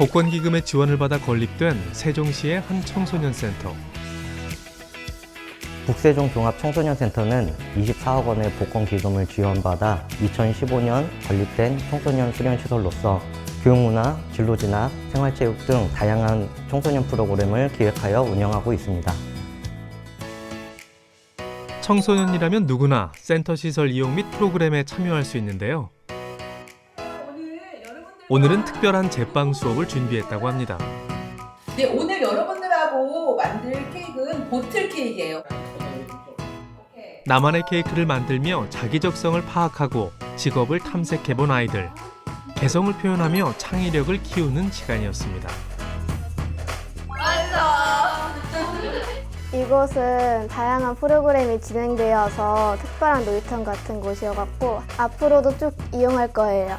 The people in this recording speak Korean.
복권기금의 지원을 받아 건립된 세종시의 한 청소년 센터. 북세종 종합청소년센터는 24억 원의 복권 기금을 지원받아 2015년 건립된 청소년 수련시설로서 교육문화, 진로진학, 생활체육 등 다양한 청소년 프로그램을 기획하여 운영하고 있습니다. 청소년이라면 누구나 센터 시설 이용 및 프로그램에 참여할 수 있는데요. 오늘은 특별한 제빵 수업을 준비했다고 합니다. 네, 오늘 여러분들하고 만들 케이크는 보틀 케이크예요. 나만의 케이크를 만들며 자기 적성을 파악하고 직업을 탐색해본 아이들. 개성을 표현하며 창의력을 키우는 시간이었습니다. 이곳은 다양한 프로그램이 진행되어서 특별한 놀이터 같은 곳이어갖고 앞으로도 쭉 이용할 거예요.